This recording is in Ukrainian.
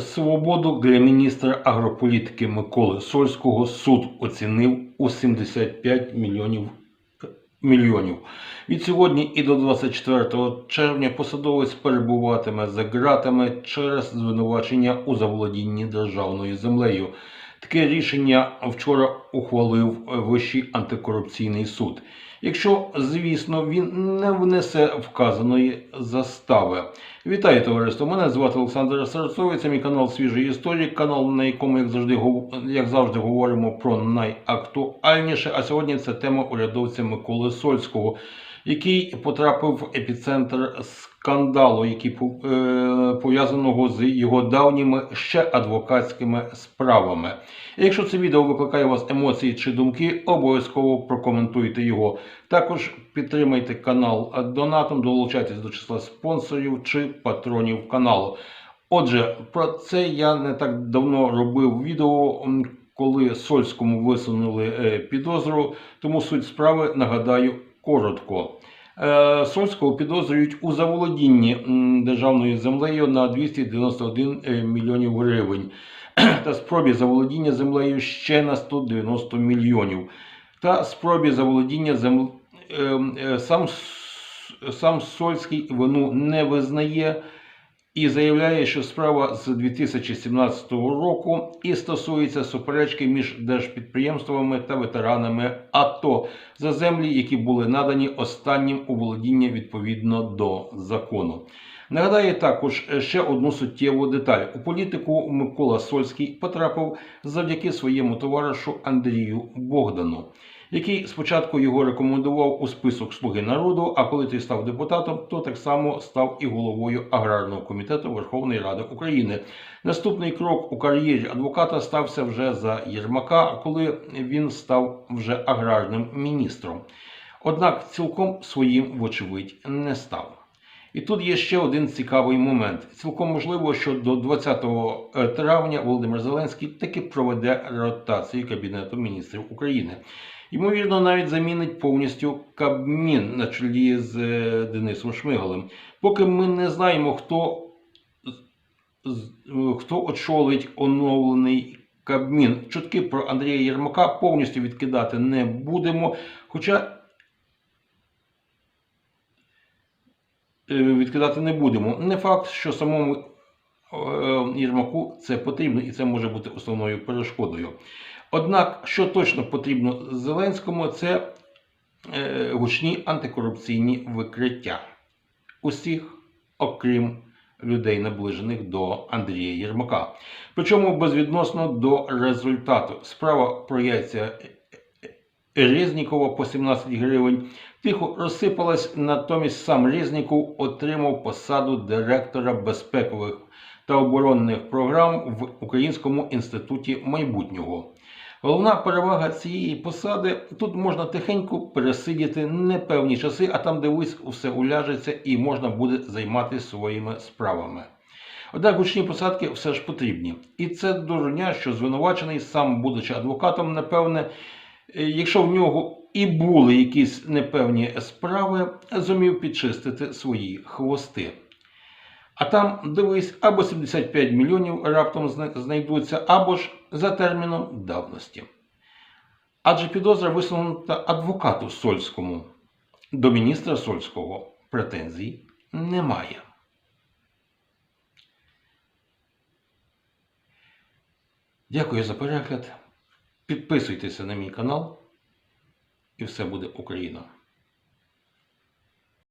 Свободу для міністра агрополітики Миколи Сольського суд оцінив у 75 мільйонів мільйонів. Від сьогодні і до 24 червня посадовець перебуватиме за ґратами через звинувачення у заволодінні державною землею. Таке рішення вчора ухвалив Вищий антикорупційний суд. Якщо, звісно, він не внесе вказаної застави. Вітаю товариство! Мене звати Олександр Сарцовий. Це мій канал Свіжої історії, канал, на якому, як завжди, як завжди, говоримо про найактуальніше. А сьогодні це тема урядовця Миколи Сольського, який потрапив в епіцентр скандалу, який е, пов'язаного з його давніми ще адвокатськими справами. Якщо це відео викликає у вас емоції чи думки, обов'язково прокоментуйте його. Також підтримайте канал донатом, долучайтесь до числа спонсорів чи патронів каналу. Отже, про це я не так давно робив відео, коли Сольському висунули е, підозру, тому суть справи нагадаю коротко. Е, Сольського підозрюють у заволодінні державною землею на 291 е, мільйонів гривень та спробі заволодіння землею ще на 190 мільйонів та спробі заволодіння землею. Сам, сам Сольський вину не визнає і заявляє, що справа з 2017 року і стосується суперечки між держпідприємствами та ветеранами АТО за землі, які були надані останнім у володіння відповідно до закону. Нагадаю також ще одну суттєву деталь. У політику Микола Сольський потрапив завдяки своєму товаришу Андрію Богдану, який спочатку його рекомендував у список Слуги народу, а коли той став депутатом, то так само став і головою аграрного комітету Верховної Ради України. Наступний крок у кар'єрі адвоката стався вже за Єрмака, коли він став вже аграрним міністром. Однак цілком своїм, вочевидь, не став. І тут є ще один цікавий момент. Цілком можливо, що до 20 травня Володимир Зеленський таки проведе ротацію Кабінету міністрів України. Ймовірно, навіть замінить повністю Кабмін на чолі з е, Денисом Шмигалем. Поки ми не знаємо, хто, хто очолить оновлений Кабмін. Чутки про Андрія Єрмака повністю відкидати не будемо. Хоча відкидати не будемо. Не факт, що самому е, Єрмаку це потрібно, і це може бути основною перешкодою. Однак, що точно потрібно Зеленському, це е, гучні антикорупційні викриття усіх, окрім людей, наближених до Андрія Єрмака. Причому безвідносно до результату. Справа про яйця Резнікова по 17 гривень тихо розсипалась, натомість сам Резніков отримав посаду директора безпекових та оборонних програм в Українському інституті майбутнього. Головна перевага цієї посади тут можна тихенько пересидіти непевні часи, а там, де вись, усе уляжеться і можна буде займатися своїми справами. Однак гучні посадки все ж потрібні. І це дурня, що звинувачений, сам будучи адвокатом, напевне, якщо в нього і були якісь непевні справи, зумів підчистити свої хвости. А там, дивись, або 75 мільйонів раптом знайдуться, або ж за терміном давності. Адже підозра висунута адвокату Сольському. До міністра Сольського претензій немає. Дякую за перегляд. Підписуйтеся на мій канал, і все буде Україна.